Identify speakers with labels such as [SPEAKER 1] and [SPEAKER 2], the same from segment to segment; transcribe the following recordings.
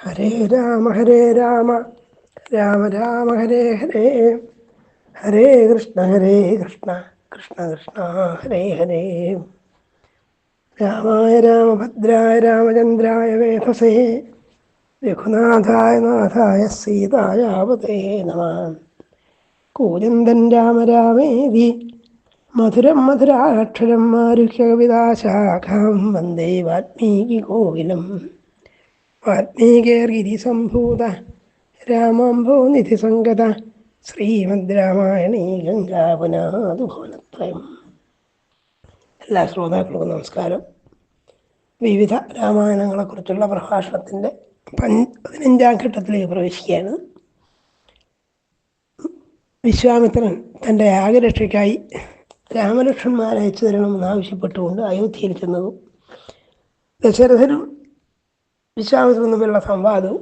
[SPEAKER 1] ഹരേ രാമ ഹരേ രാമ. രാമ രാമ ഹരേ ഹരേ. ഹരേ കൃഷ്ണ ഹരേ കൃഷ്ണ കൃഷ്ണ കൃഷ്ണ ഹരേ ഹരേ. രാമായ രാമഭദ്രായ രാമചന്ദ്രായ വേധസേ രഘുനാഥായ നാഥായ സീതായാവതേ നമ. കൂജന്തൻ രാമ രാമേതി. മധുരം മധുരാക്ഷരം മാരുഹ്യകവിതാശാഖാം വന്ദേ വാൽമീകി കോകിലം വാൽമീകേർഗിരിസംഭൂത രാമാംഭോ നിധിസംഗത ശ്രീമദ് രാമായണീ ഗംഗാപുനാതുഭവനത്രയം എല്ലാ ശ്രോതാക്കൾക്കും നമസ്കാരം. വിവിധ രാമായണങ്ങളെക്കുറിച്ചുള്ള പ്രഭാഷണത്തിന്റെ പതിനഞ്ചാം ഘട്ടത്തിലേക്ക് പ്രവേശിക്കുകയാണ്. വിശ്വാമിത്രൻ തന്റെ യാഗരക്ഷയ്ക്കായി രാമലക്ഷ്മണന്മാരെ അയച്ചു തരണമെന്ന് ആവശ്യപ്പെട്ടുകൊണ്ട് അയോധ്യയിൽ ചെന്നതും ദശരഥനും വിശ്വാമിത്രനും തമ്മിലുള്ള സംവാദവും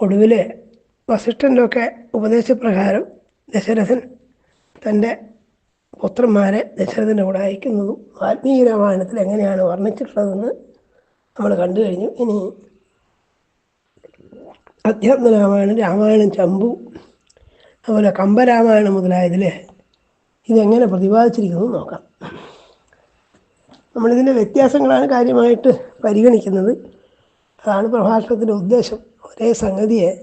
[SPEAKER 1] ഒടുവിൽ വസിഷ്ഠന്റെ ഒക്കെ ഉപദേശപ്രകാരം ദശരഥൻ തന്റെ പുത്രന്മാരെ ദശരഥന്റെ കൂടെ അയക്കുന്നതും ആത്മീയ രാമായണത്തിൽ എങ്ങനെയാണ് വർണിച്ചിട്ടുള്ളതെന്ന് നമ്മൾ കണ്ടു കഴിഞ്ഞു. ഇനി അധ്യാത്മ രാമായണം രാമായണം ചമ്പു അതുപോലെ കമ്പരാമായണം മുതലായതിൽ ഇതെങ്ങനെ പ്രതിപാദിച്ചിരിക്കുന്നു നോക്കാം. നമ്മളിതിന്റെ വ്യത്യാസങ്ങളാണ് കാര്യമായിട്ട് പരിഗണിക്കുന്നത്. അതാണ് പ്രഭാഷണത്തിന്റെ ഉദ്ദേശം. ഒരേ സംഗതിയെ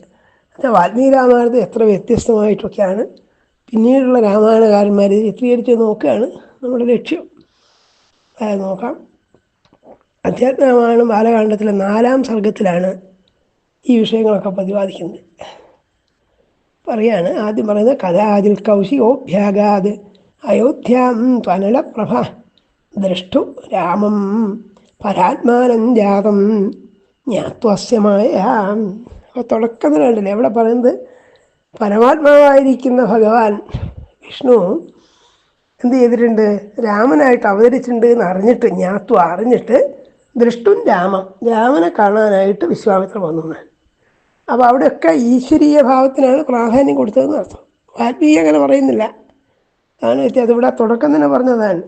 [SPEAKER 1] വാൽമീകി രാമായണത്തിൽ എത്ര വ്യത്യസ്തമായിട്ടൊക്കെയാണ് പിന്നീടുള്ള രാമായണകാരന്മാർ ചിത്രീകരിച്ച് നോക്കുകയാണ് നമ്മുടെ ലക്ഷ്യം. അതായത് നോക്കാം. അധ്യാത്മരാമായണം ബാലകാണ്ഡത്തിലെ നാലാം സർഗത്തിലാണ് ഈ വിഷയങ്ങളൊക്കെ പ്രതിപാദിക്കുന്നത്. പറയാണ് ആദ്യം പറയുന്നത് കഥാതിൽ കൗശികോഭ്യാഗാത് അയോധ്യാം ത്വനലപ്രഭ ദ്രഷ്ടു രാമം പരാത്മാനം ജാതം ജ്ഞാത്വസ്യമായ അപ്പോൾ തന്നെ കണ്ടില്ലേ എവിടെ പറയുന്നത് പരമാത്മാവായിരിക്കുന്ന ഭഗവാൻ വിഷ്ണു എന്ത് ചെയ്തിട്ടുണ്ട്? രാമനായിട്ട് അവതരിച്ചിട്ടുണ്ട് എന്ന് അറിഞ്ഞിട്ട് ജ്ഞാത്വ അറിഞ്ഞിട്ട് ദൃഷ്ടും രാമം രാമനെ കാണാനായിട്ട് വിശ്വാമിത്ര വന്നു. അപ്പോൾ അവിടെയൊക്കെ ഈശ്വരീയ ഭാവത്തിനാണ് പ്രാധാന്യം കൊടുത്തതെന്ന് അർത്ഥം. വാൽമീകി അങ്ങനെ പറയുന്നില്ല. അതാണ് അതിവിടെ തുടക്കം തന്നെ പറഞ്ഞതാണ്.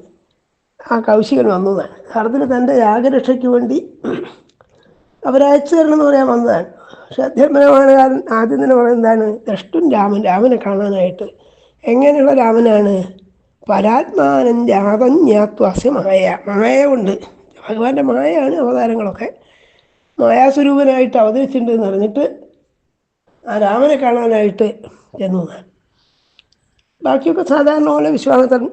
[SPEAKER 1] ആ കൗശികൻ വന്നതാണ് യഥാർത്ഥത്തിൽ തന്റെ യാഗരക്ഷയ്ക്ക് വേണ്ടി അവരയച്ചു തരണം എന്ന് പറയാൻ വന്നതാണ്. പക്ഷെ അധ്യാത്മരാമായണകാരൻ ആദ്യം തന്നെ എന്താണ്? ദൃഷ്ടും രാമൻ രാമനെ കാണാനായിട്ട്. എങ്ങനെയുള്ള രാമനാണ്? പരാത്മാനം ജാതം ജ്ഞാത്വാസ്യ മായ മായ കൊണ്ട് ഭഗവാന്റെ മായയാണ് അവതാരങ്ങളൊക്കെ. മായാസ്വരൂപനായിട്ട് അവതരിച്ചിട്ടുണ്ട് എന്ന് അറിഞ്ഞിട്ട് ആ രാമനെ കാണാനായിട്ട് ചെന്നതാണ്. ബാക്കിയൊക്കെ സാധാരണ പോലെ വിശ്വാമിത്രൻ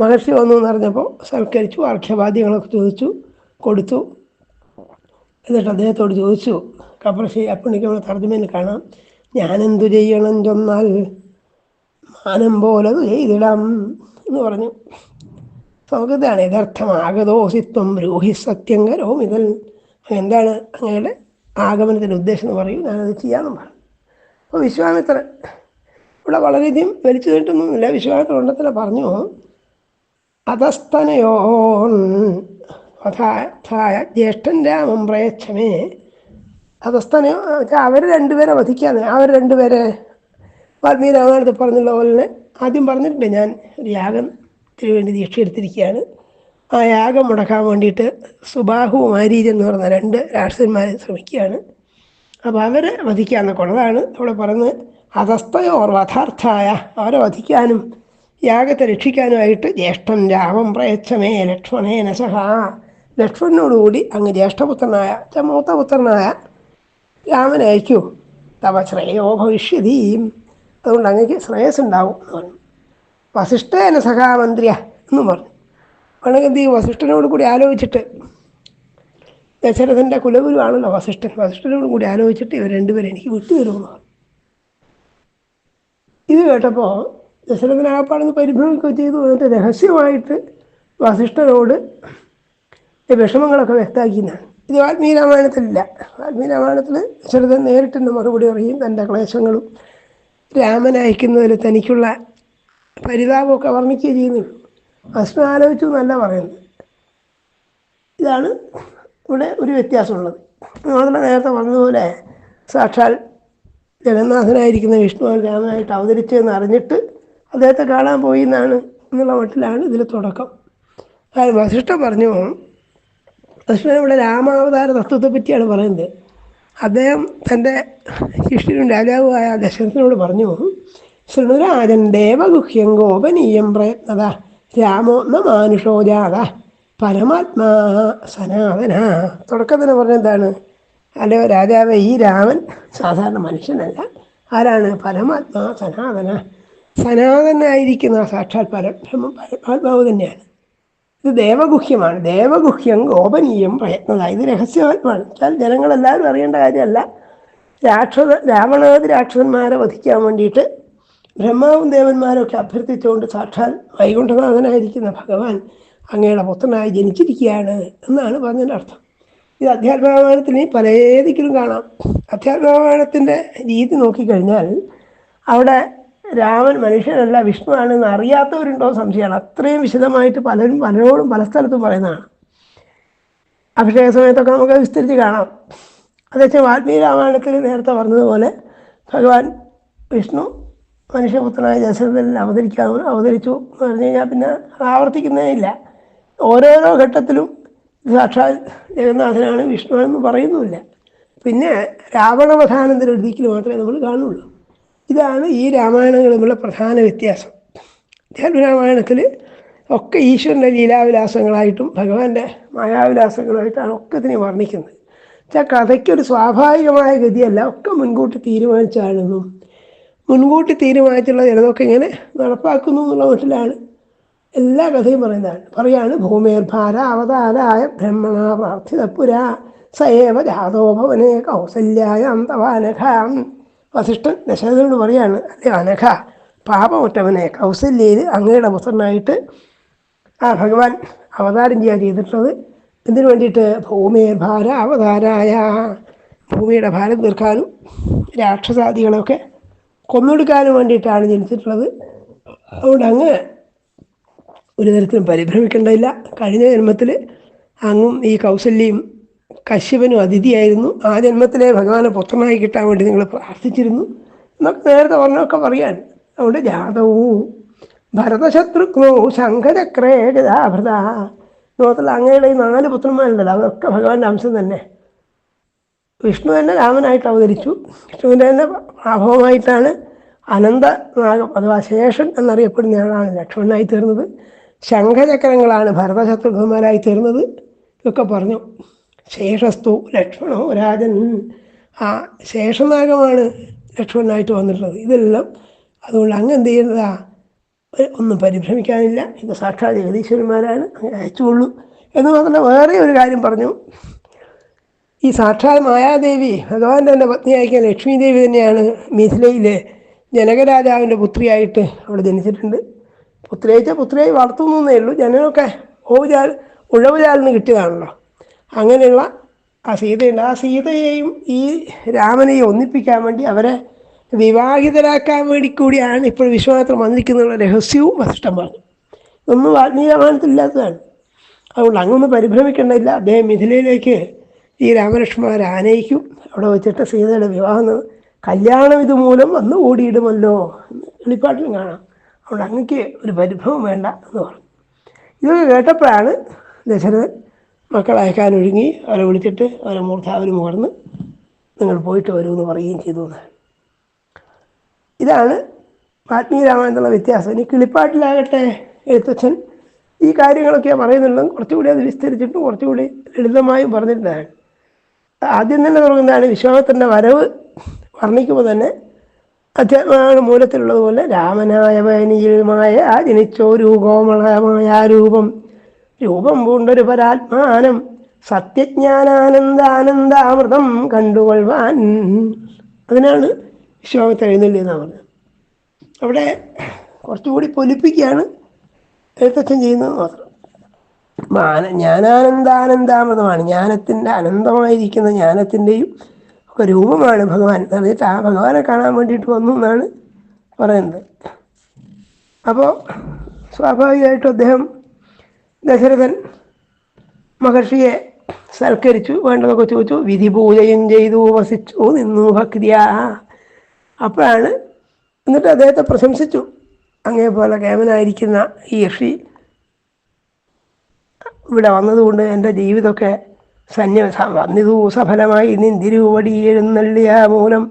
[SPEAKER 1] മഹർഷി വന്നു എന്ന് അറിഞ്ഞപ്പോൾ സൽക്കരിച്ചു ആർഖ്യവാദ്യങ്ങളൊക്കെ ചോദിച്ചു കൊടുത്തു. എന്നിട്ട് അദ്ദേഹത്തോട് ചോദിച്ചു കബർഷി അപ്പണിക്കുള്ള തർജമയിൽ കാണാം. ഞാനെന്തു ചെയ്യണം ചെന്നാൽ മാനം പോലെ ചെയ്തിടാം. എന്ന് പറഞ്ഞു. നമുക്കിതാണ് യഥാർത്ഥം ആഗതോസിത്വം രോഹി സത്യം കരോ ഇതൽ എന്താണ് അങ്ങയുടെ ആഗമനത്തിന്റെ ഉദ്ദേശം എന്ന് പറയും. ഞാനത് ചെയ്യാമെന്ന് പറഞ്ഞു. അപ്പോൾ വിശ്വാമിത്രൻ ഇവിടെ വളരെയധികം വലിച്ചു നീട്ടുന്നില്ല വിശ്വാമിത്ര ഉണ്ടത്തിനെ പറഞ്ഞു അധസ്തനയോ അഥായ ആ രാമം പ്രയച്ഛമേ അധസ്തനയോ വെച്ചാൽ അവർ രണ്ടുപേരെ വധിക്കാന്ന്. അവർ രണ്ടുപേരെ വാൽമീകി രാമായണത്തിൽ പറഞ്ഞുള്ള പോലെ ആദ്യം പറഞ്ഞിട്ടുണ്ട്. ഞാൻ ഒരു യാഗത്തിന് വേണ്ടി ദീക്ഷ എടുത്തിരിക്കുകയാണ് ആ യാഗം മുടക്കാൻ വേണ്ടിയിട്ട് സുബാഹു മാരീജ് എന്ന് പറഞ്ഞ രണ്ട് രാഷ്ട്രന്മാരെ ശ്രമിക്കുകയാണ് അപ്പോൾ അവരെ വധിക്കാന്നൊക്കെ ഉള്ളതാണ് അവിടെ പറഞ്ഞ് അധസ്ഥയോർ വഥാർത്ഥായ അവരെ വധിക്കാനും യാഗത്തെ രക്ഷിക്കാനുമായിട്ട് ജ്യേഷ്ഠൻ രാമം പ്രയച്ഛമേ ലക്ഷ്മണേന സഹ. ലക്ഷ്മണനോടുകൂടി അങ്ങ് ജ്യേഷ്ഠപുത്രനായ മൂത്തപുത്രനായ രാമൻ അയക്കൂ. തവ ശ്രേയോ ഭവിഷ്യതീം. അതുകൊണ്ട് അങ്ങക്ക് ശ്രേയസ് ഉണ്ടാവും എന്ന് പറഞ്ഞു. വസിഷ്ഠേന സഖാമന്ത്രിയ എന്ന് പറഞ്ഞു. വേണമെങ്കിൽ എന്ത് ചെയ്യും വസിഷ്ഠനോട് കൂടി ആലോചിച്ചിട്ട് ദശരഥന്റെ കുലഗുരുവാണല്ലോ വസിഷ്ഠൻ. വസിഷ്ഠനോട് കൂടി ആലോചിച്ചിട്ട് ഇവർ രണ്ടുപേരും എനിക്ക് വിട്ടുതരുമെന്ന് പറഞ്ഞു. ഇത് കേട്ടപ്പോൾ ദശരഥനാകപ്പാടെന്ന് പരിഭ്രമിക്കുകയോ ചെയ്തു. എന്നിട്ട് രഹസ്യമായിട്ട് വസിഷ്ഠനോട് വിഷമങ്ങളൊക്കെ വ്യക്തമാക്കിയെന്നാണ്. ഇത് വാൽമീകി രാമായണത്തിലില്ല വാൽമീകി രാമായണത്തിൽ ചെറുതൻ നേരിട്ടുണ്ട് മറുപടി പറയും തന്റെ ക്ലേശങ്ങളും രാമൻ അയക്കുന്നതിൽ തനിക്കുള്ള പരിതാപമൊക്കെ വർണിക്കുകയും ചെയ്യുന്നുള്ളൂ അസ്മ ആലോചിച്ചു എന്നല്ല പറയുന്നത്. ഇതാണ് ഇവിടെ ഒരു വ്യത്യാസമുള്ളത്. മാത്രമല്ല നേരത്തെ പറഞ്ഞതുപോലെ സാക്ഷാൽ ജഗന്നാഥനായിരിക്കുന്ന വിഷ്ണുവാൻ രാമനായിട്ട് അവതരിച്ചതെന്ന് അറിഞ്ഞിട്ട് അദ്ദേഹത്തെ കാണാൻ പോയി എന്നാണ് എന്നുള്ള മട്ടിലാണ് ഇതിൽ തുടക്കം. വസിഷ്ഠ പറഞ്ഞു വസിഷ്ഠൻ ഇവിടെ രാമാവതാര തത്വത്തെ പറ്റിയാണ് പറയുന്നത്. അദ്ദേഹം തന്റെ ശിഷ്യനും രാജാവുമായ ദശരഥനോട് പറഞ്ഞു ശൃണുരാജൻ ദേവഗുഹ്യം ഗോപനീയം പ്രയത്നത രാമോ ന മാനുഷോജാത പരമാത്മാ സനാതന. തുടക്കത്തിന് പറഞ്ഞെന്താണ് അല്ലയോ രാജാവ് ഈ രാമൻ സാധാരണ മനുഷ്യനല്ല. ആരാണ്? പരമാത്മാ സനാതന. സനാതനായിരിക്കുന്ന സാക്ഷാൽ പരബ്രഹ്മ പരമാത്മാവ് തന്നെയാണ്. ഇത് ദേവഗുഹ്യമാണ്. ദേവഗുഹ്യം ഗോപനീയം പ്രയത്നത. ഇത് രഹസ്യമാണ് വെച്ചാൽ ജനങ്ങളെല്ലാവരും അറിയേണ്ട കാര്യമല്ല. രാക്ഷസ രാവണാദി രാക്ഷസന്മാരെ വധിക്കാൻ വേണ്ടിയിട്ട് ബ്രഹ്മാവും ദേവന്മാരും ഒക്കെ അഭ്യർത്ഥിച്ചുകൊണ്ട് സാക്ഷാൽ വൈകുണ്ഠനാഥനായിരിക്കുന്ന ഭഗവാൻ അങ്ങയുടെ പുത്രനായി ജനിച്ചിരിക്കുകയാണ് എന്നാണ് പറഞ്ഞതിന്റെ അർത്ഥം. ഇത് അധ്യാത്മരാമായണത്തിന് പല ഏതെങ്കിലും കാണാം. അധ്യാത്മരാമായണത്തിന്റെ രീതി നോക്കിക്കഴിഞ്ഞാൽ അവിടെ രാമൻ മനുഷ്യനല്ല വിഷ്ണുവാണെന്ന് അറിയാത്തവരുണ്ടോ സംശയമാണ്. അത്രയും വിശദമായിട്ട് പലരും പലരോടും പല സ്ഥലത്തും പറയുന്നതാണ്. അഭിഷേക സമയത്തൊക്കെ നമുക്ക് വിസ്തരിച്ച് കാണാം. അതേച്ചാൽ വാൽമീകി രാമായണത്തിൽ നേരത്തെ പറഞ്ഞതുപോലെ ഭഗവാൻ വിഷ്ണു മനുഷ്യപുത്രനായ ദശരഥനിൽ അവതരിക്കാതെ അവതരിച്ചു എന്ന് പറഞ്ഞു കഴിഞ്ഞാൽ പിന്നെ ആവർത്തിക്കുന്നേ ഇല്ല. ഓരോരോ ഘട്ടത്തിലും സാക്ഷാൽ ജഗന്നാഥനാണ് വിഷ്ണു എന്ന് പറയുന്നുമില്ല. പിന്നെ രാവണവധാനത്തിന്റെ ഒരു ദിക്കിൽ മാത്രമേ നമ്മൾ കാണുള്ളൂ. ഇതാണ് ഈ രാമായണങ്ങളുമുള്ള പ്രധാന വ്യത്യാസം. രാമായണത്തിൽ ഒക്കെ ഈശ്വരന്റെ ലീലാവിലാസങ്ങളായിട്ടും ഭഗവാന്റെ മായാവിലാസങ്ങളായിട്ടാണ് ഒക്കെ ഇതിനെ വർണിക്കുന്നത്. വെച്ചാൽ കഥയ്ക്കൊരു സ്വാഭാവികമായ ഗതിയല്ല. ഒക്കെ മുൻകൂട്ടി തീരുമാനിച്ചാണെന്നും മുൻകൂട്ടി തീരുമാനിച്ചുള്ള ചിലതൊക്കെ ഇങ്ങനെ നടപ്പാക്കുന്നു എന്നുള്ള മട്ടിലാണ് എല്ലാ കഥയും പറയുന്നതാണ്. പറയാണ് ഭൂമേർഭാര അവതാരായ ബ്രഹ്മണ പ്രാർത്ഥിത പുര സയേവ ജാതോഭവനെ കൗസല്യായ അന്തവാനഘ. വസിഷ്ഠൻ ദശരഥനോട് പറയാണ് അല്ലേ അനഘ പാപമൊറ്റവനെ കൗസല്യയിൽ അങ്ങയുടെ പുത്രനായിട്ട് ആ ഭഗവാൻ അവതാരം ചെയ്യാൻ ചെയ്തിട്ടുള്ളത് എന്തിനു വേണ്ടിയിട്ട്? ഭൂമിയെ ഭാര അവതാരായ. ഭൂമിയുടെ ഭാരം തീർക്കാനും രാക്ഷസാദികളൊക്കെ കൊന്നൊടുക്കാനും വേണ്ടിയിട്ടാണ് ജനിച്ചിട്ടുള്ളത്. അതുകൊണ്ട് അങ്ങ് ഒരു തരത്തിലും പരിഭ്രമിക്കേണ്ടതില്ല. കഴിഞ്ഞ ജന്മത്തിൽ അങ്ങും ഈ കൗസല്യയും കശ്യപനും അതിഥിയായിരുന്നു. ആ ജന്മത്തിലെ ഭഗവാനെ പുത്രനായി കിട്ടാൻ വേണ്ടി നിങ്ങൾ പ്രാർത്ഥിച്ചിരുന്നു. എന്നൊക്കെ നേരത്തെ പറഞ്ഞൊക്കെ പറയാൻ. അതുകൊണ്ട് ജാതവും ഭരതശത്രുഘ്നോ ശങ്കരക്രേ ഗതാഭൃത ലോകത്തിൽ അങ്ങയുടെ ഈ നാല് പുത്രന്മാരുണ്ടല്ലോ അതൊക്കെ ഭഗവാന്റെ അംശം തന്നെ. വിഷ്ണു തന്നെ രാമനായിട്ട് അവതരിച്ചു. വിഷ്ണുവിന്റെ തന്നെ പ്രാഭവമായിട്ടാണ് അനന്തനാഗം അഥവാ ശേഷൻ എന്നറിയപ്പെടുന്നയാളാണ് ലക്ഷ്മണനായി തീർന്നത്. ശംഖചക്രങ്ങളാണ് ഭരതശത്രുഘ്നന്മാരായി തീർന്നത്. ഇതൊക്കെ പറഞ്ഞു. ശേഷസ്തു ലക്ഷ്മണോ രാജൻ. ആ ശേഷനാഗമാണ് ലക്ഷ്മണനായിട്ട് വന്നിട്ടുള്ളത്. ഇതെല്ലാം അതുകൊണ്ട് അങ്ങ് എന്ത് ചെയ്യുന്നതാ? ഒന്നും പരിഭ്രമിക്കാനില്ല. ഇത് സാക്ഷാത് ജഗദീശ്വരന്മാരാണ്. അങ്ങ് അയച്ചുകൊള്ളൂ. എന്ന് മാത്രമല്ല വേറെ ഒരു കാര്യം പറഞ്ഞു. ഈ സാക്ഷാത് മായാദേവി ഭഗവാന്റെ തന്നെ പത്നിയായിരിക്കാൻ ലക്ഷ്മി ദേവി തന്നെയാണ് മിഥിലയിലെ ജനകരാജാവിന്റെ പുത്രിയായിട്ട് അവിടെ ജനിച്ചിട്ടുണ്ട്. പുത്രിയച്ച പുത്രിയായി വളർത്തുന്നേ ഉള്ളൂ. ജനനൊക്കെ ഓവുചാൽ ഉഴവുചാലിന് കിട്ടിയതാണല്ലോ. അങ്ങനെയുള്ള ആ സീതയുണ്ട്. ആ സീതയെയും ഈ രാമനെയും ഒന്നിപ്പിക്കാൻ വേണ്ടി അവരെ വിവാഹിതരാക്കാൻ വേണ്ടി കൂടിയാണ് ഇപ്പോൾ വിശ്വാമിത്രം വന്നിരിക്കുന്ന രഹസ്യവും വസിഷ്ഠം പറഞ്ഞു. ഒന്നും ആത്മീയമാനത്തില്ലാത്തതാണ് അതുകൊണ്ട് അങ്ങൊന്നും പരിഭ്രമിക്കേണ്ടതില്ല. അദ്ദേഹം മിഥിലയിലേക്ക് ഈ രാമലക്ഷ്മണരെ ആനയിക്കും. അവിടെ വെച്ചിട്ട് സീതയുടെ വിവാഹം കല്യാണം ഇതുമൂലം വന്ന് ഓടിയിടുമല്ലോ എന്ന് വെളിപ്പാട്ടിലും കാണാം. അതുകൊണ്ട് അങ്ങക്ക് ഒരു പരിഭവം വേണ്ട എന്ന് പറഞ്ഞു. ഇതൊക്കെ കേട്ടപ്പോഴാണ് ദശരഥൻ മക്കളെ അയക്കാൻ ഒരുങ്ങി. അവരെ വിളിച്ചിട്ട് അവരെ മൂർധാവിന് മുകർന്ന് നിങ്ങൾ പോയിട്ട് വരൂ എന്ന് പറയുകയും ചെയ്തു. ഇതാണ് ആത്മീയ രാമായണത്തിലുള്ള വ്യത്യാസം. ഇനി കിളിപ്പാട്ടിലാകട്ടെ എഴുത്തച്ഛൻ. ഈ കാര്യങ്ങളൊക്കെ പറയുന്നുണ്ടെങ്കിൽ കുറച്ചുകൂടി അത് വിസ്തരിച്ചിട്ടും കുറച്ചുകൂടി ലളിതമായും പറഞ്ഞിട്ടുണ്ടാണ് ആദ്യം തന്നെ തുടങ്ങുന്നതാണ് വിശ്വാമത്തിന്റെ വരവ് വർണിക്കുമ്പോൾ തന്നെ അധ്യാത്മാവിന് മൂലത്തിലുള്ളതുപോലെ രാമനായ വയനിയുമായ ആ ജനിച്ചോ ആ രൂപം. രൂപം പൂണ്ടൊരു പരാത്മാനം. സത്യജ്ഞാനാനന്ദാനന്ദാമൃതം കണ്ടുകൊള്ളുവാൻ. അതിനാണ് വിശ്വാമിത്ര എഴുന്നള്ളിയെന്നാണ് പറഞ്ഞത്. അവിടെ കുറച്ചുകൂടി പൊലിപ്പിക്കുകയാണ് എഴുത്തച്ഛൻ ചെയ്യുന്നത് മാത്രം. ജ്ഞാനാനന്ദാനന്ദാമൃതമാണ്. ജ്ഞാനത്തിന്റെ അനന്തമായിരിക്കുന്ന ജ്ഞാനത്തിന്റെയും ഒക്കെ രൂപമാണ് ഭഗവാൻ. എന്ന് പറഞ്ഞിട്ട് ആ ഭഗവാനെ കാണാൻ വേണ്ടിയിട്ട് വന്നു എന്നാണ് പറയുന്നത്. അപ്പോൾ സ്വാഭാവികമായിട്ടും അദ്ദേഹം ദശരഥൻ മഹർഷിയെ സൽക്കരിച്ചു വേണ്ടതൊക്കെ ചോദിച്ചു വിധി പൂജയും ചെയ്തു വസിച്ചു നിന്നു ഭക്തിയാ. അപ്പോഴാണ് എന്നിട്ട് അദ്ദേഹത്തെ പ്രശംസിച്ചു. അങ്ങേ പോലെ കേമനായിരിക്കുന്ന ഈ യക്ഷി ഇവിടെ വന്നതുകൊണ്ട് എന്റെ ജീവിതമൊക്കെ സന്യ വന്നിതു സഫലമായി. നിന്തിരുവടി എഴുന്നള്ളിയ മൂലം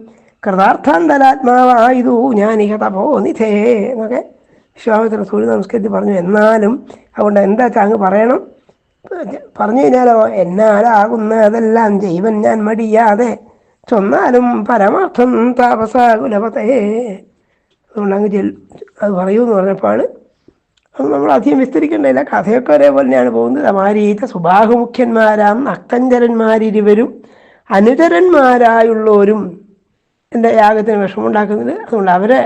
[SPEAKER 1] കൃതാർത്ഥാന്തരാത്മാവായതു. ഇഹ തപോ നിധേ എന്നൊക്കെ വിശ്വാമിത്ര സൂര്യ നമസ്കരിച്ച് പറഞ്ഞു. എന്നാലും അതുകൊണ്ട് എന്താ അങ്ങ് പറയണം. പറഞ്ഞു കഴിഞ്ഞാലോ എന്നാലാകുന്ന അതെല്ലാം ജീവൻ ഞാൻ മടിയാതെ ചൊന്നാലും പരമാർത്ഥം താപസാകുലപതേ. അതുകൊണ്ട് അങ്ങ് ചെൽ അത് പറയൂ എന്ന് പറഞ്ഞപ്പോഴാണ് അത് നമ്മൾ അധികം വിസ്തരിക്കേണ്ടതില്ല. കഥയൊക്കെ ഒരേപോലെ തന്നെയാണ് പോകുന്നത്. അമാരീത സുബാഹുമുഖ്യന്മാരാം നക്തഞ്ചരന്മാരിരുവരും അനുചരന്മാരായുള്ളവരും എന്റെ യാഗത്തിന് വിഷമമുണ്ടാക്കുന്നുണ്ട്. അതുകൊണ്ട് അവരെ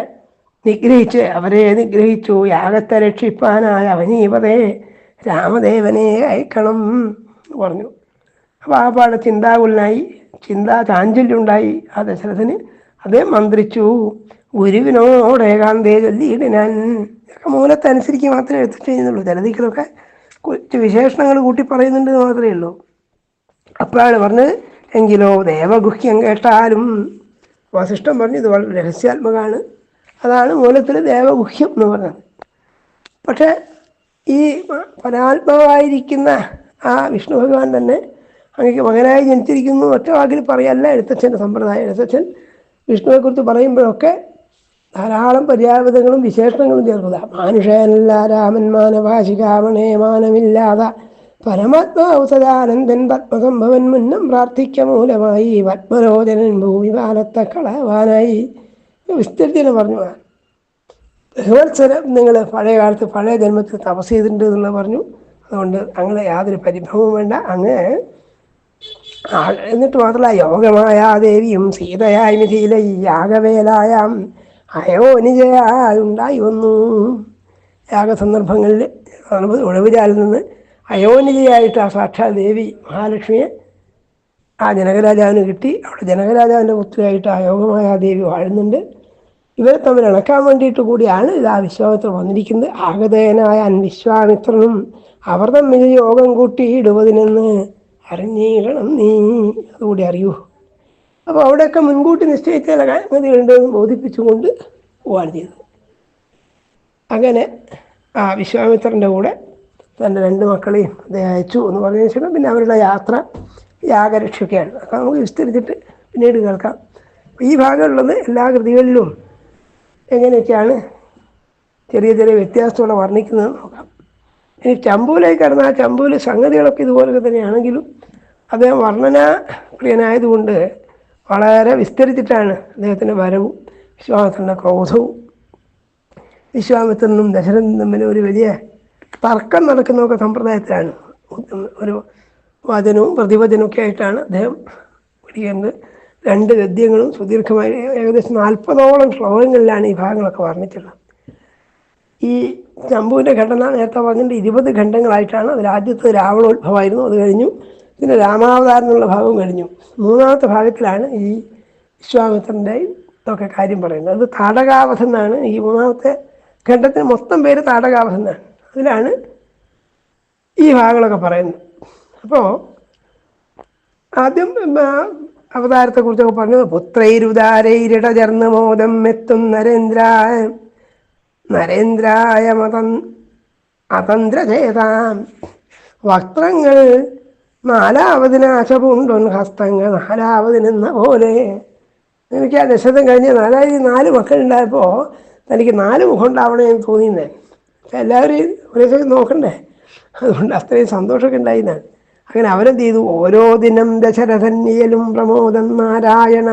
[SPEAKER 1] നിഗ്രഹിച്ച് അവരെ നിഗ്രഹിച്ചു. യാഗത്തെ രക്ഷിപ്പാനായ അവനീവതെ രാമദേവനെ അയക്കണം പറഞ്ഞു. അപ്പോൾ ആ പാട് ചിന്താകുലനായി ചിന്താ ചാഞ്ചല്യുണ്ടായി ആ ദശരഥന് അത് മന്ത്രിച്ചു. ഗുരുവിനോട് ഏകാന്തേ ഞാൻ. ഇതൊക്കെ മൂലത്തനുസരിച്ച് മാത്രമേ എടുത്തിട്ട് ചെയ്യുന്നുള്ളൂ. ചിലതിക്കലൊക്കെ കുറച്ച് വിശേഷണങ്ങൾ കൂട്ടി പറയുന്നുണ്ട് മാത്രമേ ഉള്ളൂ. അപ്പോഴാണ് പറഞ്ഞത് എങ്കിലോ ദേവഗുഹ്യം കേട്ടാലും വസിഷ്ഠം പറഞ്ഞു ഇത് വളരെ രഹസ്യാത്മകമാണ്. അതാണ് മൂലത്തിൽ ദേവഗുഹ്യം എന്ന് പറഞ്ഞത് പക്ഷേ ഈ പരാത്മാവായിരിക്കുന്ന ആ വിഷ്ണു ഭഗവാൻ തന്നെ അങ്ങക്ക് മകനായി ജനിച്ചിരിക്കുന്നു. ഒറ്റ വാക്കിൽ പറയല്ല എഴുത്തച്ഛന്റെ സമ്പ്രദായം. എഴുത്തച്ഛൻ വിഷ്ണുവെക്കുറിച്ച് പറയുമ്പോഴൊക്കെ ധാരാളം പര്യാപതങ്ങളും വിശേഷണങ്ങളും ചേർക്കുക മാനുഷനല്ല രാമൻ മാനവാശികാമണേ മാനമില്ലാതെ പരമാത്മാവ് സദാനന്ദൻ പത്മസംഭവൻ മുന്നം പ്രാർത്ഥിക്ക മൂലമായി പത്മരോചനൻ ഭൂമി കാലത്തെ കളവാനായി വിസ്തൃതിനെ പറഞ്ഞു. ബഹുവത്സരം നിങ്ങൾ പഴയ കാലത്ത് പഴയ ജന്മത്തിൽ തപസ് ചെയ്തിട്ടുണ്ട് എന്നുള്ളത് പറഞ്ഞു. അതുകൊണ്ട് അങ്ങനെ യാതൊരു പരിഭ്രമവും വേണ്ട. അങ്ങ് എന്നിട്ട് മാത്രമല്ല യോഗമായ ദേവിയും സീതയായി മിഥിയിലെ ഈ യാഗവേലായാം വന്നു ഉണ്ടായി വന്നു. യാഗസന്ദർഭങ്ങളിൽ ഉഴവുചാലിൽ നിന്ന് അയോനിജയായിട്ട് ആ സാക്ഷാൽ ദേവി മഹാലക്ഷ്മിയെ ആ ജനകരാജാവിന് കിട്ടി. അവിടെ ജനകരാജാവിന്റെ പുത്രിയായിട്ട് ആ യോഗമായ ദേവി വാഴുന്നുണ്ട്. ഇവരെ തമ്മിൽ ഇണക്കാൻ വേണ്ടിയിട്ട് കൂടിയാണ് ഇത് വിശ്വാമിത്രൻ വന്നിരിക്കുന്നത്. ആഗതേനായ അൻവിശ്വാമിത്രനും അവർ തമ്മിൽ യോഗം കൂട്ടിയിടുവതിനെന്ന് അറിഞ്ഞിടണം നീ. അതുകൂടി അറിയൂ. അപ്പോൾ അവിടെയൊക്കെ മുൻകൂട്ടി നിശ്ചയിച്ച ചില കാര്യങ്ങളുണ്ടെന്ന് ബോധിപ്പിച്ചുകൊണ്ട് പോവാൻ ചെയ്തത്. അങ്ങനെ ആ വിശ്വാമിത്രന്റെ കൂടെ തന്റെ രണ്ട് മക്കളെയും അദ്ദേഹം അയച്ചു എന്ന് പറഞ്ഞതിന് ശേഷം പിന്നെ അവരുടെ യാത്ര യാഗരക്ഷയൊക്കെയാണ് അപ്പം നമുക്ക് വിസ്തരിച്ചിട്ട് പിന്നീട് കേൾക്കാം. ഈ ഭാഗമുള്ളത് എല്ലാ കൃതികളിലും എങ്ങനെയൊക്കെയാണ് ചെറിയ ചെറിയ വ്യത്യാസത്തോടെ വർണിക്കുന്നത് നോക്കാം. ഇനി ചമ്പൂലേക്ക് കടന്ന ആ ചമ്പൂൽ സംഗതികളൊക്കെ ഇതുപോലൊക്കെ തന്നെയാണെങ്കിലും അദ്ദേഹം വർണന പ്രിയനായതുകൊണ്ട് വളരെ വിസ്തരിച്ചിട്ടാണ് അദ്ദേഹത്തിന്റെ വരവും വിശ്വാമിത്രന്റെ ക്രോധവും വിശ്വാമിത്രനും ദശരഥനും തമ്മിൽ ഒരു വലിയ തർക്കം നടക്കുന്നതൊക്കെ സമ്പ്രദായത്തിലാണ്. ഒരു വചനവും പ്രതിവചനവും ഒക്കെ ആയിട്ടാണ് അദ്ദേഹം പഠിക്കുന്നത് രണ്ട് ഗദ്യങ്ങളും സുദീർഘമായി ഏകദേശം നാൽപ്പതോളം ശ്ലോകങ്ങളിലാണ് ഈ ഭാഗങ്ങളൊക്കെ വർണിച്ചിട്ടുള്ളത്. ഈ ശംഭുവിന്റെ ഘടന നേരത്തെ പറഞ്ഞിട്ട് ഇരുപത് ഖണ്ഡങ്ങളായിട്ടാണ് അതിൽ ആദ്യത്തെ രാവണോത്ഭവമായിരുന്നു അത് കഴിഞ്ഞു. പിന്നെ രാമാവതാരം എന്നുള്ള ഭാഗവും കഴിഞ്ഞു. മൂന്നാമത്തെ ഭാഗത്തിലാണ് ഈ വിശ്വാമിത്രന്റെ ഒക്കെ കാര്യം പറയുന്നത്. അത് താടകാവധം എന്നാണ്. ഈ മൂന്നാമത്തെ ഖണ്ഡത്തിന് മൊത്തം പേര് താടകാവധം എന്നാണ്. അതിലാണ് ഈ ഭാഗങ്ങളൊക്കെ പറയുന്നത്. അപ്പോൾ ആദ്യം ആ, അവതാരത്തെക്കുറിച്ചൊക്കെ പറഞ്ഞു പുത്രൈരുദാരൈരിട ചേർന്ന് മോദം എത്തും നരേന്ദ്രായ നരേന്ദ്രായ മതം അതന്ത്രചേതാം. വസ്ത്രങ്ങൾ നാലാവതിന് ആശപൂണ്ടൊൻ ഹസ്തങ്ങൾ നാലാവതിനെന്ന പോലെ എനിക്ക് ആ ദശതം കഴിഞ്ഞ് നാലായിരത്തി നാല് മക്കളുണ്ടായപ്പോൾ തനിക്ക് നാല് മുഖം ഉണ്ടാവണേ എന്ന് തോന്നിയിരുന്നേ എല്ലാവരും ഒരേ നോക്കണ്ടേ? അതുകൊണ്ട് അത്രയും സന്തോഷമൊക്കെ ഉണ്ടായിരുന്നാണ് അങ്ങനെ അവരെന്ത് ചെയ്തു? ഓരോ ദിനം ദശരഥന്യലും പ്രമോദൻ നാരായണ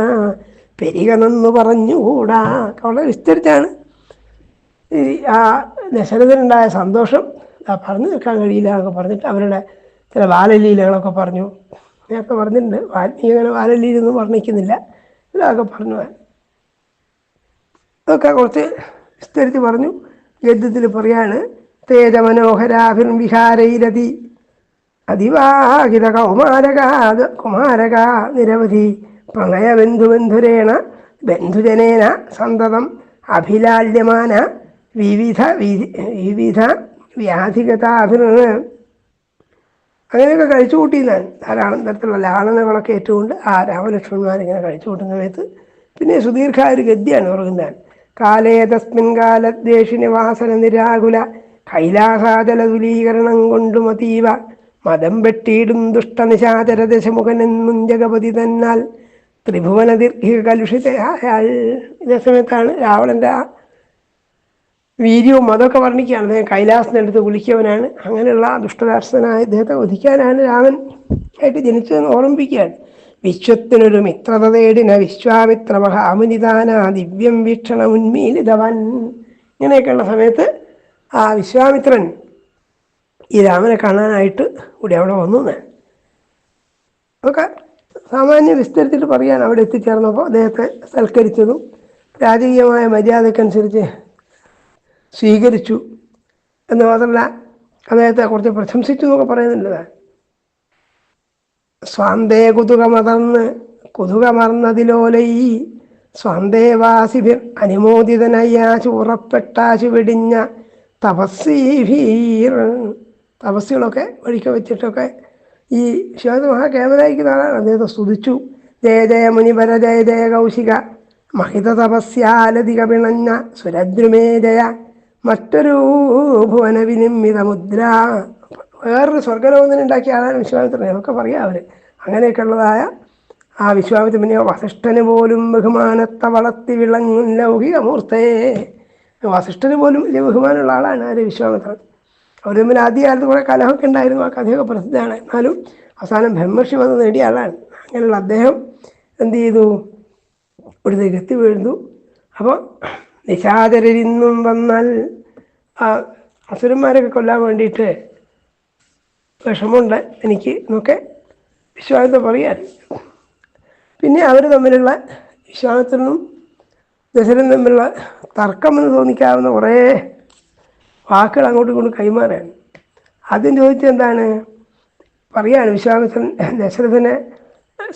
[SPEAKER 1] പെരികനെന്ന് പറഞ്ഞുകൂടാ. വളരെ വിസ്തരിച്ചാണ്. ആ ദശരഥനുണ്ടായ സന്തോഷം പറഞ്ഞു നിൽക്കാൻ കഴിയില്ല എന്നൊക്കെ പറഞ്ഞിട്ട് അവരുടെ ചില ബാലലീലകളൊക്കെ പറഞ്ഞു. അങ്ങനെയൊക്കെ പറഞ്ഞിട്ടുണ്ട്. വാൽമീകി അങ്ങനെ ബാലലീലൊന്നും വർണിക്കുന്നില്ല. ഇതൊക്കെ പറഞ്ഞു. അതൊക്കെ കുറച്ച് വിസ്തരിച്ച് പറഞ്ഞു. ഗദ്യത്തിൽ പറയാണ് തേജമനോഹരാഭിർ വിഹാരൈരതി അതിവാഹിത കൗമാരക കുമാരക നിരവധി പ്രണയ ബന്ധുബന്ധുരേണ ബന്ധുജനേന സന്തതം അഭിലാല്യമാന വിവിധ വിധി- വിവിധ വ്യാധികതാഭിർ അങ്ങനെയൊക്കെ കഴിച്ചു കൂട്ടിയെന്നാണ് ധാരാളം തരത്തിലുള്ള ലാളനകളൊക്കെ ഏറ്റുകൊണ്ട് ആ രാമലക്ഷ്മണന്മാരിങ്ങനെ കഴിച്ചു കൂട്ടുന്ന സമയത്ത് പിന്നെ സുദീർഘ ഒരു ഗദ്യാണ് ഉറങ്ങുന്നതാണ് കാലേ തസ്മിൻ കാലദ്വേഷി നിവാസന നിരാകുല കൈലാസാചല ദുലീകരണം കൊണ്ടും അതീവ മതം വെട്ടിയിടും ദുഷ്ടനിശാചര ദശമുഖനെന്നും ജഗപതി തന്നാൽ ത്രിഭുവന ദീർഘിക കലുഷിതയാൽ ഇതേ സമയത്താണ് രാവണന്റെ ആ വീര്യവും അതൊക്കെ വർണിക്കുകയാണ്. അദ്ദേഹം കൈലാസത്തിനടുത്ത് കുളിക്കവനാണ്. അങ്ങനെയുള്ള ദുഷ്ടരാക്ഷസനായ ഇദ്ദേഹത്തെ വധിക്കാനാണ് രാമൻ ആയിട്ട് ജനിച്ചതെന്ന് ഓർമ്മിപ്പിക്കുകയാണ്. വിശ്വത്തിനൊരു മിത്രത തേടിന വിശ്വാമിത്ര മഹാമുനിദാന ദിവ്യം വീക്ഷണ ഉന്മീലിതവൻ ഇങ്ങനെയൊക്കെയുള്ള സമയത്ത് ആ വിശ്വാമിത്രൻ ഈ രാമനെ കാണാനായിട്ട് കൂടി അവിടെ വന്നു ഒക്കെ അതൊക്കെ സാമാന്യ വിസ്തരിച്ചിട്ട് പറയാൻ അവിടെ എത്തിച്ചേർന്നപ്പോൾ അദ്ദേഹത്തെ സൽക്കരിച്ചതും രാജകീയമായ മര്യാദക്കനുസരിച്ച് സ്വീകരിച്ചു എന്ന് മാത്രമല്ല അദ്ദേഹത്തെ കുറച്ച് പ്രശംസിച്ചു എന്നൊക്കെ പറയുന്നുണ്ട്. സ്വാന്തേ കുതുകമതർന്ന് കുതുകമർന്നതിലോലയി സ്വാന്തേവാസിഭിർ അനുമോദിതനയ്യാശു ഉറപ്പെട്ടാശു വെടിഞ്ഞ തപസ്വീഭീർ തപസ്സുകളൊക്കെ വഴിക്ക് വെച്ചിട്ടൊക്കെ ഈ ശിവാജി മഹാകേന്ദ്രയിക്കുന്ന ആളാണ് അദ്ദേഹത്തെ സ്തുതിച്ചു. ജയ ജയ മുനിവര ജയ ജയ കൗശിക. മഹിത തപസ്യാലധിക പിണഞ്ഞ സുരദ്രുമേ ജയ. മറ്റൊരു ഭുവന വിനിമിത മുദ്ര വേറൊരു സ്വർഗലോകത്തിന് ഉണ്ടാക്കിയ ആളാണ് വിശ്വാമിത്രൻ എന്നൊക്കെ പറയാം അവർ അങ്ങനെയൊക്കെയുള്ളതായ ആ വിശ്വാമിത്ര പിന്നെ വസിഷ്ഠന് പോലും ബഹുമാനത്തെ വളർത്തി വിളങ്ങുന്ന ലൗകികമൂർത്തേ വസിഷ്ഠന് പോലും വലിയ ബഹുമാനമുള്ള ആളാണ് ആര് വിശ്വാമിത്രൻ അവർ തമ്മിൽ ആദ്യകാലത്ത് കുറേ കലഹമൊക്കെ ഉണ്ടായിരുന്നു ആ കഥയൊക്കെ പ്രസിദ്ധമാണ്. എന്നാലും അവസാനം ബ്രഹ്മർഷി വന്ന് നേടിയ ആളാണ്. അങ്ങനെയുള്ള അദ്ദേഹം എന്ത് ചെയ്തു? ഒരു എത്തി വീഴുന്നു. അപ്പോൾ നിശാചരരിന്നും വന്നാൽ ആ അസുരന്മാരൊക്കെ കൊല്ലാൻ വേണ്ടിയിട്ട് വിഷമമുണ്ട് എനിക്ക് എന്നൊക്കെ വിശ്വാസത്തെ പറയാൻ പിന്നെ അവർ തമ്മിലുള്ള വിശ്വാസത്തിനും ദശരനും തമ്മിലുള്ള തർക്കമെന്ന് തോന്നിക്കാവുന്ന കുറേ വാക്കുകൾ അങ്ങോട്ടും ഇങ്ങോട്ടും കൈമാറാണ് ആദ്യം ചോദിച്ചത് എന്താണ്? പറയാണ് വിശ്വാമിത്രൻ ദശരഥനെ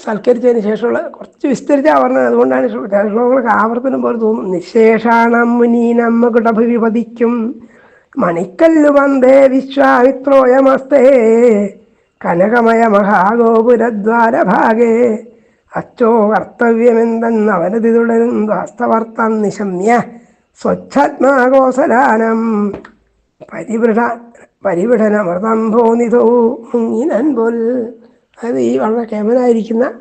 [SPEAKER 1] സൽക്കരിച്ചതിന് ശേഷമുള്ള കുറച്ച് വിസ്തരിച്ചാണ് പറഞ്ഞത് അതുകൊണ്ടാണ് ശ്ലോകങ്ങൾക്ക് ആവർത്തനം പോലെ തോന്നും നിശേഷാണം മുനീനമ്മകുടഭുവി പതിക്കും മണിക്കല്ലു വന്ദേ വിശ്വാമിത്രോയമസ്തേ. കനകമയ മഹാഗോപുരദ്വാരഭാഗേ. അച്ചോ കർത്തവ്യമെന്തെന്ന് അവനതി തുടരും വാസ്തവർത്തം നിശമ്യ സ്വച്ഛാത്മാകോസലാനം പരിവൃഢ പരിവിടനമൃതംഭോനിതോ മുങ്ങിനൻ പോൽ അത് ഈ വളരെ കേമനായിരിക്കുന്ന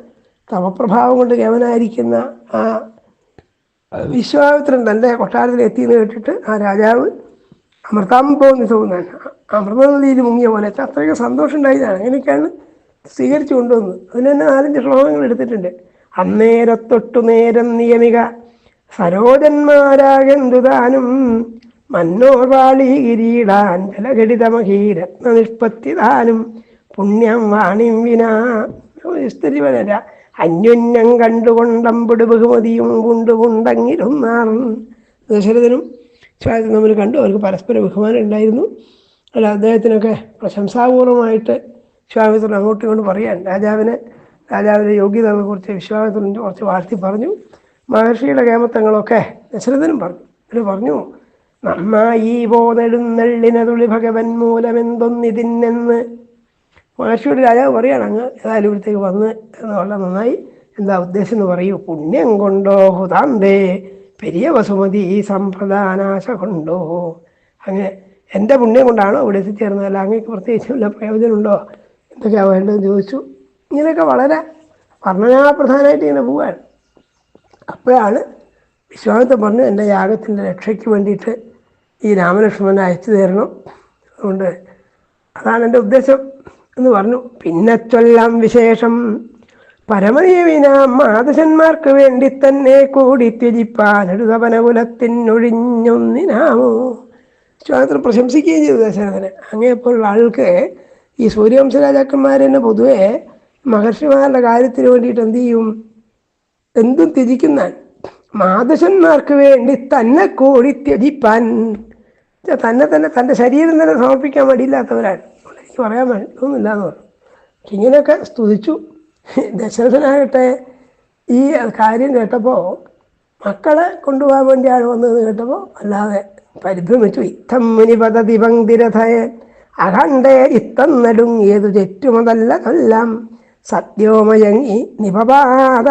[SPEAKER 1] തവപ്രഭാവം കൊണ്ട് കേമനായിരിക്കുന്ന ആ വിശ്വാമിത്രൻ തന്റെ കൊട്ടാരത്തിൽ എത്തിയെന്ന് കേട്ടിട്ട് ആ രാജാവ് അമൃതാംബോന്ന് തോന്നാണ് അമൃതനദിയിൽ മുങ്ങിയ പോലെ അത്രയ്ക്ക് സന്തോഷം ഉണ്ടായതാണ് അങ്ങനെയൊക്കെയാണ് സ്വീകരിച്ചു കൊണ്ടുവന്നത്. അതിന് തന്നെ നാലഞ്ച് ശ്ലോകങ്ങൾ എടുത്തിട്ടുണ്ട്. അന്നേരത്തൊട്ടു നേരം നിയമിക സരോജന്മാരാകെന്തുതാനും മന്നോർവാളി കിരീടാൻ ജലഘടിതമഹീരത്ന നിഷ്പത്തിദാനും പുണ്യം വാണിം വിനാ. സ്ത്രീ വര അന്യോന്യം കണ്ടുകൊണ്ടമ്പുട് ബഹുമതിയും കൊണ്ടുകൊണ്ടങ്ങിരുന്നാർ ദശരഥനും ശ്വാസം തമ്മിൽ കണ്ടു അവർക്ക് പരസ്പര ബഹുമാനം ഉണ്ടായിരുന്നു. അല്ല അദ്ദേഹത്തിനൊക്കെ പ്രശംസാപൂർവമായിട്ട് വിശ്വാമിത്രൻ അങ്ങോട്ട് ഇങ്ങോട്ട് പറയാൻ രാജാവിനെ രാജാവിന്റെ യോഗ്യതകളെ കുറിച്ച് വിശ്വാമിത്രൻ കുറച്ച് വാഴ്ത്തി പറഞ്ഞു. മഹർഷിയുടെ കേമത്തങ്ങളൊക്കെ ദശരഥനും പറഞ്ഞു. അവർ പറഞ്ഞു നന്നായി പോന്നെഴുന്നള്ളിനതുളി ഭഗവൻ മൂലമെന്തൊന്നിതിന്നെന്ന്. മഹർഷിയുടെ രാജാവ് പറയാണ് അങ്ങ് ഏതായാലും ഇവിടത്തേക്ക് വന്ന് എന്നുള്ള നന്നായി എന്താ ഉദ്ദേശം എന്ന് പറയൂ. പുണ്യം കൊണ്ടോ ഹുതാന്തേ പെരിയ വസുമതി ഈ സമ്പ്രദാനാശ കൊണ്ടോ. അങ്ങനെ എന്റെ പുണ്യം കൊണ്ടാണോ ഇവിടെ എത്തിച്ചേർന്നത്? അല്ല അങ്ങേക്ക് പ്രത്യേകിച്ച് വല്ല പ്രയോജനമുണ്ടോ? എന്തൊക്കെയാണ് വേണ്ടതെന്ന് ചോദിച്ചു. ഇങ്ങനെയൊക്കെ വളരെ വർണനാപ്രധാനമായിട്ട് ഇങ്ങനെ പോവാണ്. അപ്പോഴാണ് വിശ്വാമിത്വം പറഞ്ഞു എന്റെ യാഗത്തിന്റെ രക്ഷയ്ക്ക് വേണ്ടിയിട്ട് ഈ രാമലക്ഷ്മണൻ അയച്ചു തരണം. അതുകൊണ്ട് അതാണ് എന്റെ ഉദ്ദേശം എന്ന് പറഞ്ഞു. പിന്നെ ചൊല്ലാം വിശേഷം. പരമദേവിന മാതശന്മാർക്ക് വേണ്ടി തന്നെ കൂടി ത്യജിപ്പാനെടുതപനകുലത്തിനൊഴിഞ്ഞൊന്നിനാമോ വിശ്വാസത്തിൽ പ്രശംസിക്കുകയും ചെയ്തു ദശരഥനെ. അങ്ങനെപ്പോലുള്ള ആൾക്ക് ഈ സൂര്യവംശ രാജാക്കന്മാർ തന്നെ പൊതുവെ മഹർഷിമാരുടെ കാര്യത്തിന് വേണ്ടിയിട്ട് എന്ത് ചെയ്യും? എന്തും ത്യജിക്കുന്നതാണ് മാതശന്മാർക്ക് വേണ്ടി തന്നെ കൂടി ത്യജിപ്പാൻ തന്നെ തന്നെ തന്റെ ശരീരം തന്നെ സമർപ്പിക്കാൻ മടിയില്ലാത്തവരാണ്. എനിക്ക് പറയാൻ വേണ്ടിയൊന്നുമില്ല എന്ന് പറഞ്ഞു. പക്ഷെ ഇങ്ങനെയൊക്കെ സ്തുതിച്ചു. ദശരഥനാകട്ടെ ഈ കാര്യം കേട്ടപ്പോൾ മക്കളെ കൊണ്ടുപോകാൻ വേണ്ടിയാണ് വന്നതെന്ന് കേട്ടപ്പോൾ അല്ലാതെ പരിഭ്രമിച്ചു. ഇത്തം മുനിപദതി പങ്ക്തിരഥയെ അഖണ്ഡേ ഇത്തം നടുങ്ങിയതു ചെറ്റുമതല്ല കൊല്ലാം സത്യോമയങ്ങി നിപപാത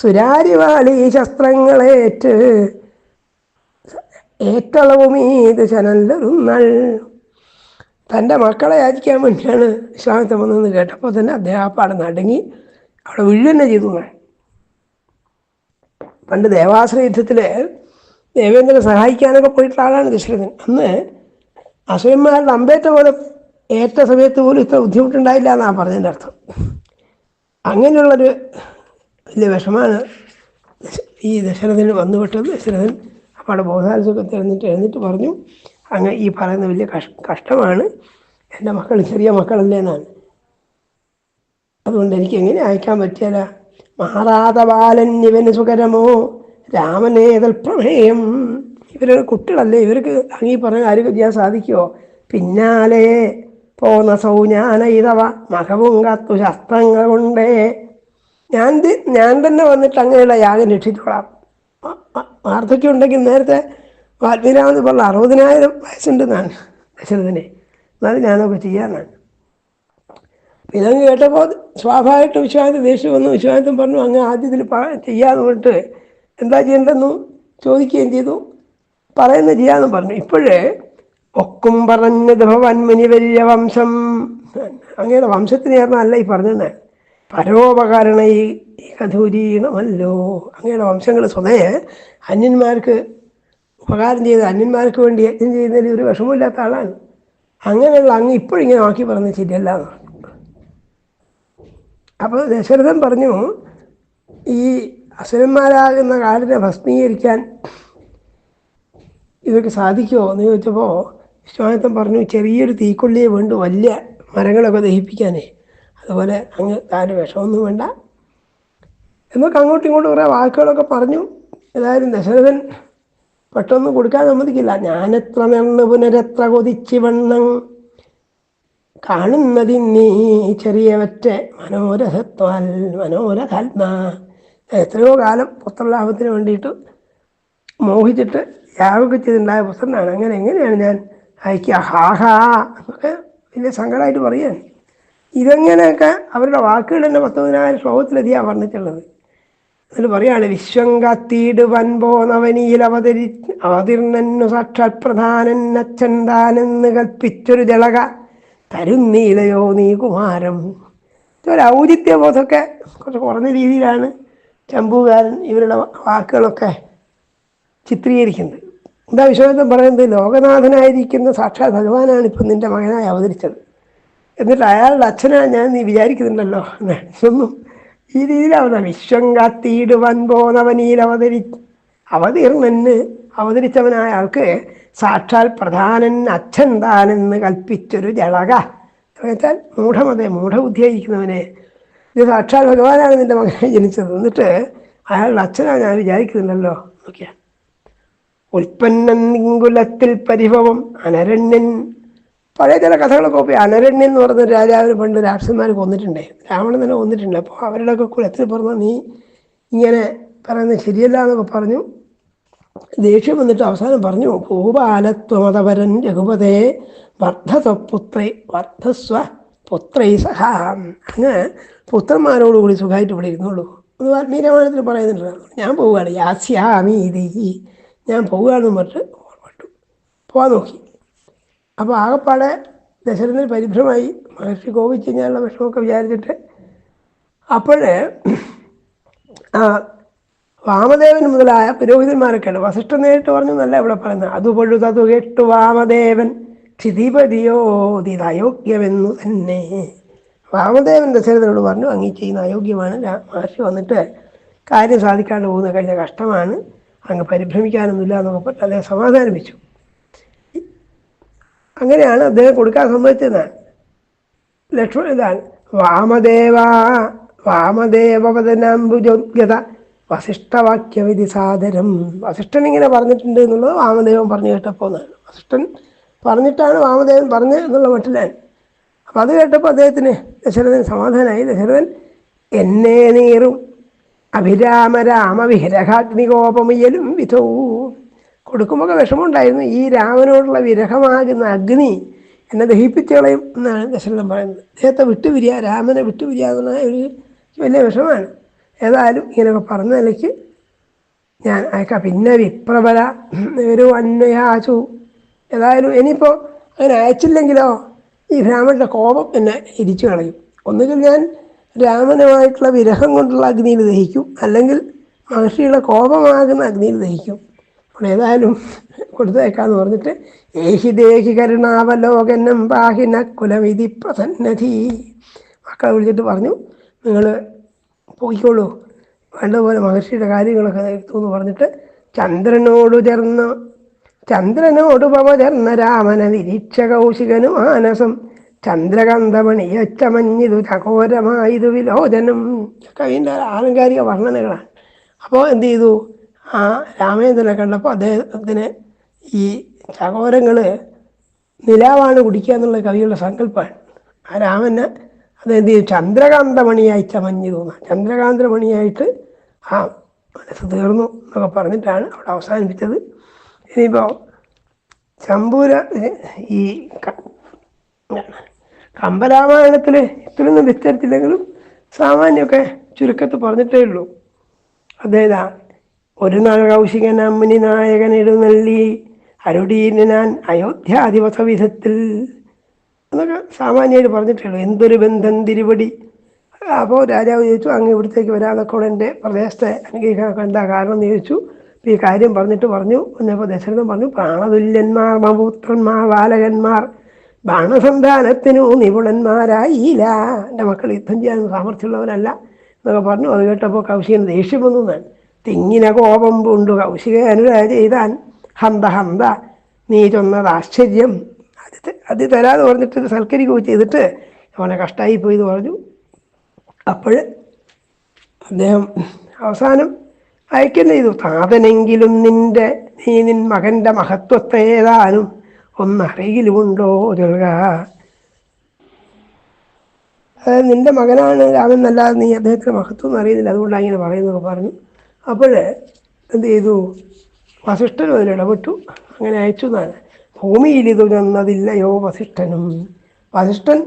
[SPEAKER 1] സുരാരിവാളി ശസ്ത്രങ്ങളേറ്റ് ഏറ്റളവുമീത് ചനല്ലൊരുന്നൾ തന്റെ മക്കളെ യാചിക്കാൻ വേണ്ടിയാണ് ഇസ്ലാമത്തെ വന്നതെന്ന് കേട്ടപ്പോൾ തന്നെ അദ്ദേഹം ആ പാടെ നടുങ്ങി അവിടെ വീഴുതന്നെ ചെയ്തു. പണ്ട് ദേവാസുര ദേവേന്ദ്രനെ സഹായിക്കാനൊക്കെ പോയിട്ടുള്ള ആളാണ് ദശരഥൻ. അന്ന് അസുരന്മാരുടെ അമ്പേറ്റ പോലെ ഏറ്റ സമയത്ത് പോലും ഇത്ര ബുദ്ധിമുട്ടുണ്ടായില്ല എന്നാണ് പറഞ്ഞതിന്റെ അർത്ഥം. അങ്ങനെയുള്ളൊരു വലിയ വിഷമാണ് ഈ ദശരഥന് വന്നുപെട്ടത്. ദശരഥൻ അപ്പോൾ ബോധാത്സവത്തിൽ എഴുന്നിട്ട് എഴുന്നിട്ട് പറഞ്ഞു അങ്ങ് ഈ പറയുന്ന വലിയ കഷ് കഷ്ടമാണ്. എന്റെ മക്കൾ ചെറിയ മക്കളല്ലേ എന്നാണ്. അതുകൊണ്ട് എനിക്ക് എങ്ങനെ അയക്കാൻ പറ്റിയല്ല? മാറാത ബാലൻ ഇവന് സുഖരമോ? രാമനേതൽ പ്രമേയം. ഇവരൊരു കുട്ടികളല്ലേ? ഇവർക്ക് അങ്ങീ പറഞ്ഞ കാര്യം ചെയ്യാൻ സാധിക്കുമോ പിന്നാലെ പോന്ന സൗജ്ഞാന ഇതവ മകവും കത്തു ശസ്ത്രങ്ങൾ കൊണ്ടേ. ഞാൻ ഞാൻ തന്നെ വന്നിട്ട് അങ്ങനെയുള്ള യാഗം രക്ഷിച്ചോളാം. വാർദ്ധക്യം ഉണ്ടെങ്കിൽ നേരത്തെ വാൽമീരാമെന്ന് പറഞ്ഞ അറുപതിനായിരം വയസ്സുണ്ടെന്നാണ് ദശരഥനെ. എന്നാലും ഞാനൊക്കെ ചെയ്യാനാണ്. ഇതങ്ങ് കേട്ടപ്പോൾ സ്വാഭാവികമായിട്ട് വിശ്വാസം ദേഷ്യം വന്നു. വിശ്വാസം പറഞ്ഞു അങ്ങ് ആദ്യത്തിൽ ചെയ്യാന്ന് പറഞ്ഞിട്ട് എന്താ ചെയ്യേണ്ടെന്നു ചോദിക്കുകയും ചെയ്തു. പറയുന്ന ചെയ്യാന്ന് പറഞ്ഞു. ഇപ്പോഴേ ഒക്കും പറഞ്ഞത് ഭവന്മനി വലിയ വംശം. അങ്ങയുടെ വംശത്തിന് ചേർന്നല്ല ഈ പറഞ്ഞത്. പരോപകരണ ഈ ഈ കഥൂരീണമല്ലോ അങ്ങയുടെ വംശങ്ങൾ സ്വതയെ അന്യന്മാർക്ക് ഉപകാരം ചെയ്ത് അന്യന്മാർക്ക് വേണ്ടി യജ്ഞം ചെയ്യുന്നതിൽ ഒരു വിഷമമില്ലാത്ത ആളാണ്. അങ്ങനെയുള്ള അങ്ങ് ഇപ്പോഴിങ്ങനെ ആക്കി പറഞ്ഞ. ശരിയല്ല അപ്പോൾ ദശരഥൻ പറഞ്ഞു ഈ അസുരന്മാരാകുന്ന കാലിനെ ഭസ്മീകരിക്കാൻ ഇതൊക്കെ സാധിക്കുമോ എന്ന് ചോദിച്ചപ്പോൾ വിശ്വാമിത്രൻ പറഞ്ഞു ചെറിയൊരു തീക്കൊള്ളിയെ വേണ്ടു വലിയ മരങ്ങളൊക്കെ ദഹിപ്പിക്കാനേ. അതുപോലെ അങ്ങ് താന് വിഷമൊന്നും വേണ്ട എന്നൊക്കെ അങ്ങോട്ടും ഇങ്ങോട്ടും കുറേ വാക്കുകളൊക്കെ പറഞ്ഞു. ഏതായാലും ദശരഥൻ പെട്ടെന്ന് കൊടുക്കാൻ സമ്മതിക്കില്ല. ഞാനെത്ര മെണ്ണ് പുനരെത്ര കൊതിച്ച് വണ്ണം കാണുന്നതിന്നീ ചെറിയവറ്റ മനോരഥത്വാൽ മനോരഥാത്മ. എത്രയോ കാലം പുത്രലാഭത്തിന് വേണ്ടിയിട്ട് മോഹിച്ചിട്ട് യാഗമൊക്കെ ചെയ്തിട്ടുണ്ടായ പുത്രനാണ്. അങ്ങനെ എങ്ങനെയാണ് ഞാൻ അയക്കുക? ഹാഹാ എന്നൊക്കെ വലിയ സങ്കടമായിട്ട് പറയാൻ. ഇതെങ്ങനെയൊക്കെ അവരുടെ വാക്കുകൾ തന്നെ പത്തൊമ്പതിനായിരം ശ്ലോകത്തിലധികം പറഞ്ഞിട്ടുള്ളത് എന്നിട്ട് പറയാണ് വിശ്വം കത്തിയിടുവൻ പോന്നവനിയിൽ അവതരി അവതീർണന്നു സാക്ഷാൽ പ്രധാനൻ അച്ഛന്താനെന്ന് കൽപ്പിച്ചൊരു ജളക തരുന്നീലയോ നീ കുമാരം. ഒരു ഔചിത്യബോധമൊക്കെ കുറച്ച് കുറഞ്ഞ രീതിയിലാണ് ചമ്പുകാരൻ ഇവരുടെ വാക്കുകളൊക്കെ ചിത്രീകരിക്കുന്നത്. എന്താ വിശ്വാസം പറയുന്നത്? ലോകനാഥനായിരിക്കുന്ന സാക്ഷാത് ഭഗവാനാണ് ഇപ്പം നിന്റെ മകനായി അവതരിച്ചത്. എന്നിട്ട് അയാളുടെ അച്ഛനാണ് ഞാൻ നീ വിചാരിക്കുന്നുണ്ടല്ലോ എന്ന്. ഇതൊന്നും ഈ രീതിയിലാവുന്ന വിശ്വം കാത്തിയിടുവാൻ പോന്നവനീൽ അവതരി അവതീർണെന്ന് അവതരിച്ചവനായ ആൾക്ക് സാക്ഷാൽ പ്രധാനൻ അച്ഛൻ താനെന്ന് കൽപ്പിച്ചൊരു ജളക. എന്നുവെച്ചാൽ മൂഢമതെ മൂഢബുദ്ധിയായിരിക്കുന്നവനെ. ഇത് സാക്ഷാൽ ഭഗവാനാണ് നിന്റെ മകനെ ജനിച്ചത്. എന്നിട്ട് അയാളുടെ അച്ഛനാണ് ഞാൻ വിചാരിക്കുന്നുണ്ടല്ലോ നോക്കിയാ. ഉൽപ്പന്നൻകുലത്തിൽ പരിഭവം അനരണ്യൻ പഴയ ചില കഥകളൊക്കെ പോയി അനരണ്യൻ എന്ന് പറഞ്ഞ രാജാവിന് പണ്ട് രാക്ഷസന്മാർ കൊന്നിട്ടുണ്ടേ. രാവണൻ തന്നെ കൊന്നിട്ടുണ്ട് അപ്പോൾ അവരുടെയൊക്കെ കുലത്തിൽ പറഞ്ഞ നീ ഇങ്ങനെ പറയുന്നത് ശരിയല്ല എന്നൊക്കെ പറഞ്ഞു. ദേഷ്യം വന്നിട്ട് അവസാനം പറഞ്ഞു ഭൂപാലത്വമതപരൻ രഘുപതേ വർദ്ധസ്വപുത്രൈ വർദ്ധസ്വ പുത്രൈ സഹ. അങ്ങ് പുത്രന്മാരോടുകൂടി സുഖമായിട്ട് ഇവിടെ ഇരുന്നുള്ളൂ അത് വാൽമീരാമായണത്തിൽ പറയുന്നുണ്ട് ഞാൻ പോവുകയാണ്. യാസ്യാമി യാസ്യാമീതി ഞാൻ പോവുകയാണെന്ന് പറഞ്ഞിട്ട് ഓർമ്മപ്പെട്ടു പോവാൻ നോക്കി. അപ്പോൾ ആകപ്പാടെ ദശരഥന് പരിഭ്രമായി മഹർഷി കോപിച്ച് കഴിഞ്ഞാലുള്ള വിഷമമൊക്കെ വിചാരിച്ചിട്ട് അപ്പോഴേ ആ വാമദേവൻ മുതലായ പുരോഹിതന്മാരൊക്കെയാണ് വസിഷ്ഠം നേരിട്ട് പറഞ്ഞു എന്നല്ല ഇവിടെ പറയുന്നത്. അത് കേട്ടു വാമദേവൻ ക്ഷിതിപതിയോദിത് അയോഗ്യമെന്നു തന്നെ. വാമദേവൻ ദശരഥനോട് പറഞ്ഞു അങ്ങീ ചെയ്യുന്ന അയോഗ്യമാണ്. മഹർഷി വന്നിട്ട് കാര്യം സാധിക്കാണ്ട് പോകുന്ന കഴിഞ്ഞ കഷ്ടമാണ്. അങ്ങ് പരിഭ്രമിക്കാനൊന്നുമില്ല എന്നൊക്കെ പറഞ്ഞ് അദ്ദേഹം സമാധാനിപ്പിച്ചു. അങ്ങനെയാണ് അദ്ദേഹം കൊടുക്കാൻ സമ്മതിച്ചതാണ് ലക്ഷ്മണ ഇതാണ്. വാമദേവ വാമദേവവദനാംബുജോദ്ഗത വസിഷ്ഠവാക്യവിധി സാദരം വസിഷ്ഠൻ ഇങ്ങനെ പറഞ്ഞിട്ടുണ്ട് എന്നുള്ളത് വാമദേവൻ പറഞ്ഞു കേട്ടപ്പോൾ എന്നാണ്. വസിഷ്ഠൻ പറഞ്ഞിട്ടാണ് വാമദേവൻ പറഞ്ഞത് എന്നുള്ള മട്ടിലാണ്. അപ്പം അത് കേട്ടപ്പോൾ അദ്ദേഹത്തിന് ദശരഥൻ സമാധാനമായി ദശരഥൻ എന്നെ നീറും അഭിരാമ രാമ വിരഹാഗ്നികോപമയലും വിധവും കൊടുക്കുമ്പോൾ വിഷമമുണ്ടായിരുന്നു. ഈ രാമനോടുള്ള വിരഹമാകുന്ന അഗ്നി എന്നെ ദഹിപ്പിച്ചോളയും എന്നാണ് ദശരഥൻ പറയുന്നത്. അദ്ദേഹത്തെ വിട്ടുപിരിയ രാമനെ വിട്ടുപിരിയ ഒരു വലിയ വിഷമാണ് ഏതായാലും ഇങ്ങനെയൊക്കെ പറഞ്ഞ നിലയ്ക്ക് ഞാൻ അയക്കാം. പിന്നെ വിപ്രബല ഒരു അന്വയാചു ഏതായാലും ഇനിയിപ്പോൾ അങ്ങനെ അയച്ചില്ലെങ്കിലോ ഈ രാമന്റെ കോപം എന്നെ ഇരിച്ചു കളയും. ഒന്നുകിൽ ഞാൻ രാമനുമായിട്ടുള്ള വിരഹം കൊണ്ടുള്ള അഗ്നിയിൽ ദഹിക്കും. അല്ലെങ്കിൽ മഹർഷിയുടെ കോപമാകുന്ന അഗ്നിയിൽ ദഹിക്കും. അപ്പോൾ ഏതായാലും കൊടുത്തേക്കാന്ന് പറഞ്ഞിട്ട് ഏഹി ദേഹി കരുണാവലോകനം പാഹിന കുലവിധി പ്രസന്നധി. മക്കളെ വിളിച്ചിട്ട് പറഞ്ഞു നിങ്ങൾ പോയിക്കോളൂ. വേണ്ടതുപോലെ മഹർഷിയുടെ കാര്യങ്ങളൊക്കെ എടുത്തു എന്ന് പറഞ്ഞിട്ട് ചന്ദ്രനോട് ചേർന്ന ചന്ദ്രനോട് പമചർന്ന രാമന നിരീക്ഷ കൗശികനു മാനസം ചന്ദ്രകാന്തമണിയച്ചമഞ്ഞിതു ചകോരമായതു വിലോചനം. കവിന്റെ ആലങ്കാരിക വർണനകളാണ്. അപ്പോൾ എന്ത് ചെയ്തു? ആ രാമചന്ദ്രനെ കണ്ടപ്പോൾ അദ്ദേഹത്തിന് ഈ ചകോരങ്ങൾ നിലാവാണ് കുടിക്കുക എന്നുള്ള കവിയുടെ സങ്കല്പമാണ്. ആ രാമന് അത് ചെയ്യും ചന്ദ്രകാന്തമണിയായി ചമഞ്ഞു തോന്നുക ചന്ദ്രകാന്തമണിയായിട്ട് ആ മനസ്സ് തീർന്നു എന്നൊക്കെ പറഞ്ഞിട്ടാണ് അവിടെ അവസാനിപ്പിച്ചത്. ഇനിയിപ്പോൾ ചമ്പൂര ഈ കമ്പരാമായണത്തിൽ ഇത്രയൊന്നും വിസ്തരിച്ചില്ലെങ്കിലും സാമാന്യമൊക്കെ ചുരുക്കത്ത് പറഞ്ഞിട്ടേ ഉള്ളൂ. അതേതാ ഒരു നാൾ കൗശികൻ അമ്മിനി നായകൻ എഴുന്നള്ളി അരുടീന് ഞാൻ അയോധ്യാദിവസ വിധത്തിൽ എന്നൊക്കെ സാമാന്യമായിട്ട് പറഞ്ഞിട്ടുള്ളൂ. എന്തൊരു ബന്ധം തിരുവടി. അപ്പോൾ രാജാവ് ചോദിച്ചു അങ്ങ് ഇവിടത്തേക്ക് വരാതൊക്കെ എന്റെ പ്രദേശത്തെ അനുഗ്രഹിക്കാനൊക്കെ എന്താ കാരണം എന്ന് ചോദിച്ചു. ഈ കാര്യം പറഞ്ഞിട്ട് പറഞ്ഞു. എന്നപ്പോൾ ദശരഥൻ പറഞ്ഞു പ്രാണതുല്യന്മാർ മപുത്രന്മാർ ബാലകന്മാർ ബാണസന്ധാനത്തിനു നിപുണന്മാരായില്ല. എന്റെ മക്കൾ യുദ്ധം ചെയ്യാൻ സാമർഥ്യമുള്ളവരല്ല എന്നൊക്കെ പറഞ്ഞു. അത് കേട്ടപ്പോൾ കൗശികൻ ദേഷ്യം വന്നു എന്നാണ്. തിങ്ങിന കോപം പൂണ്ടു. കൗശിക അനുരാ ചെയ്താൻ ഹന്ത ഹന്ത നീ ചൊന്നത് ആശ്ചര്യം. അത് അത് തരാതെ പറഞ്ഞിട്ട് സൽക്കരിക്കുകയോ ചെയ്തിട്ട് അവനെ കഷ്ടമായി പോയി എന്ന് പറഞ്ഞു. അപ്പോൾ അദ്ദേഹം അവസാനം അയക്കുന്ന ചെയ്തു. താതനെങ്കിലും നിന്റെ നീ നിൻ മകന്റെ മഹത്വത്തെ ഏതാനും ഒന്നറിയിലുമുണ്ടോ ചൊല്ലുക. അതായത് നിന്റെ മകനാണ് രാമൻ എന്നല്ലാതെ നീ അദ്ദേഹത്തിന്റെ മഹത്വം അറിയുന്നില്ല. അതുകൊണ്ടാണ് ഇങ്ങനെ പറയുന്നതൊക്കെ പറഞ്ഞു. അപ്പോൾ എന്ത് ചെയ്തു? വസിഷ്ഠനും അതിൽ ഇടപെട്ടു. അങ്ങനെ അയച്ചു എന്നാണ്. ഭൂമിയിൽ ഇത് ചെന്നതില്ലയോ വസിഷ്ഠനും. വസിഷ്ഠൻ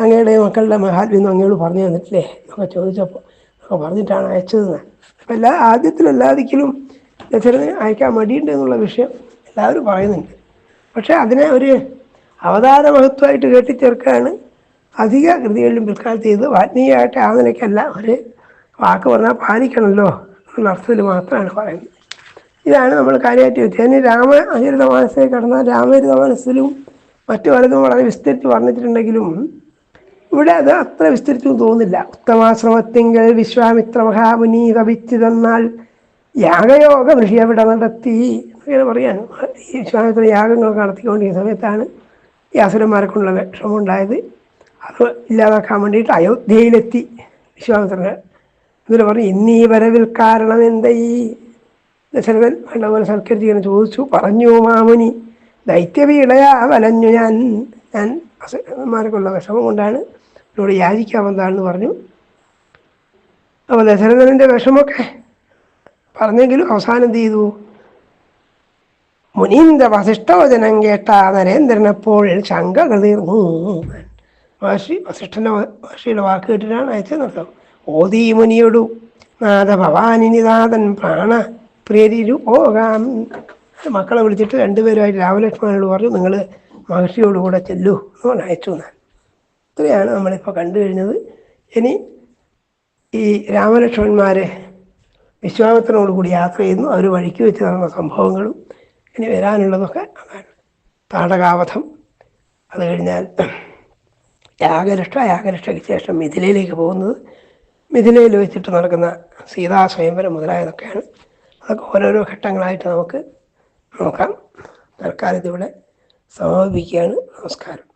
[SPEAKER 1] അങ്ങയുടെ മക്കളുടെ മഹാത്മ്യം അങ്ങയോട് പറഞ്ഞു തന്നിട്ടില്ലേ? എന്നൊക്കെ ചോദിച്ചപ്പോൾ ഒക്കെ പറഞ്ഞിട്ടാണ് അയച്ചത് അപ്പം എല്ലാ ആദ്യത്തിലല്ലാതിക്കലും ദശരഥന് അയക്കാൻ മടിയുണ്ട് എന്നുള്ള വിഷയം എല്ലാവരും പറയുന്നുണ്ട്. പക്ഷേ അതിനെ ഒരു അവതാര മഹത്വമായിട്ട് കെട്ടിച്ചേർക്കാണ് അധിക കൃതികളിലും പിൽക്കാലത്ത് ചെയ്ത് ആത്മീയമായിട്ട് ആ നിലയ്ക്കല്ല ഒരു വാക്ക് പറഞ്ഞാൽ പാലിക്കണമല്ലോ. അർത്ഥത്തിൽ മാത്രമാണ് പറയുന്നത്. ഇതാണ് നമ്മൾ കാര്യമായിട്ട് വെച്ചത് അതിന് രാമചരിത മാനസയിൽ കടന്ന രാമചരിത മാനസിലും മറ്റു പലതും വളരെ വിസ്തരിച്ച് പറഞ്ഞിട്ടുണ്ടെങ്കിലും ഇവിടെ അത് അത്ര വിസ്തരിച്ചു തോന്നില്ല ഉത്തമാശ്രമത്തിങ്കൽ വിശ്വാമിത്ര മഹാമുനി തപിച്ചു തന്നാൽ യാഗയോഗ ഋഷി നടത്തി അങ്ങനെ പറയാൻ ഈ വിശ്വാമിത്ര യാഗങ്ങൾ നടത്തിക്കൊണ്ടിരിക്കുന്ന സമയത്താണ് ഈ അസുരന്മാരെ കൊണ്ടുള്ള വിഷമം ഉണ്ടായത് അത് ഇല്ലാതാക്കാൻ വേണ്ടിയിട്ട് അയോധ്യയിലെത്തി വിശ്വാമിത്രന് എന്നിട്ട് പറഞ്ഞു ഇന്നീ വരവിൽ കാരണം എന്തായി? ദശരഥൻ വേണ്ടപോലെ സൽക്കരിച്ച് ചോദിച്ചു പറഞ്ഞു മാമുനി ദൈത്യവീടയാ വലഞ്ഞു ഞാൻ ഞാൻ അസുരന്മാർക്കുള്ള വിഷമം കൊണ്ടാണ് എന്നോട് യാചിക്കാമെന്താണെന്ന് പറഞ്ഞു. അപ്പോൾ ദശരഥനന്റെ വിഷമൊക്കെ പറഞ്ഞെങ്കിലും അവസാനം എന്ത് ചെയ്തു? മുനീന്ദ്ര വസിഷ്ഠവചനം കേട്ട നരേന്ദ്രനപ്പോൾ ശങ്ക തീർന്നു. മഹർഷി വസിഷ്ഠന്റെ മഹർഷിയുടെ വാക്ക് കേട്ടിട്ടാണ് അയച്ചത് ഓതീ മുനിയോടു നാഥ ഭവാനിനിനാഥൻ പ്രാണ പ്രിയരിരു ഓകാം മക്കളെ വിളിച്ചിട്ട് രണ്ടുപേരുമായിട്ട് രാമലക്ഷ്മണനോട് പറഞ്ഞു നിങ്ങൾ മഹർഷിയോടുകൂടെ ചെല്ലു എന്ന് അയച്ചു ഞാൻ ഇത്രയാണ് നമ്മളിപ്പോൾ കണ്ടു കഴിഞ്ഞത്. ഇനി ഈ രാമലക്ഷ്മണന്മാരെ വിശ്വാമിത്രനോട് കൂടി യാത്ര ചെയ്യുന്നു. അവർ വഴിക്ക് വെച്ച് നടന്ന സംഭവങ്ങളും ഇനി വരാനുള്ളതൊക്കെ അതാണ് താടകാവധം. അത് കഴിഞ്ഞാൽ യാഗരക്ഷ യാഗരക്ഷയ്ക്ക് ശേഷം മിഥിലയിലേക്ക് പോകുന്നത്. മിഥിലയിൽ വെച്ചിട്ട് നടക്കുന്ന സീതാ സ്വയംവരം മുതലായതൊക്കെയാണ്. അതൊക്കെ ഓരോരോ ഘട്ടങ്ങളായിട്ട് നമുക്ക് നോക്കാം. തൽക്കാലത്തിവിടെ സമാപിക്കുകയാണ് നമസ്കാരം.